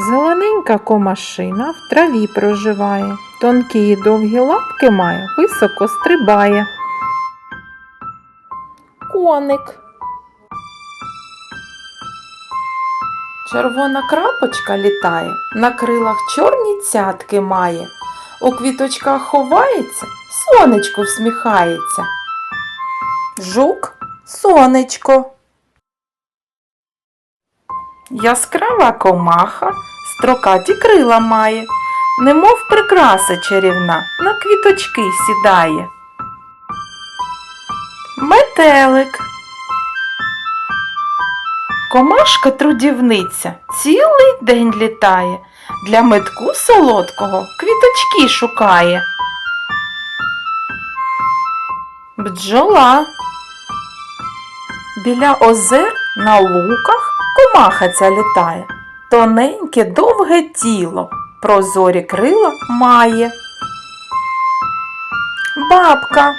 Зелененька комашина в траві проживає, тонкі й довгі лапки має, високо стрибає. Коник. Червона крапочка літає, на крилах чорні цятки має, у квіточках ховається, сонечко всміхається. Жук сонечко. Яскрава комаха строкаті крила має, немов прикраса чарівна, на квіточки сідає. Метелик. Комашка трудівниця цілий день літає, для метку солодкого квіточки шукає. Бджола. Біля озер на луках комаха ця літає. Тоненьке довге тіло, прозорі крила має. Бабка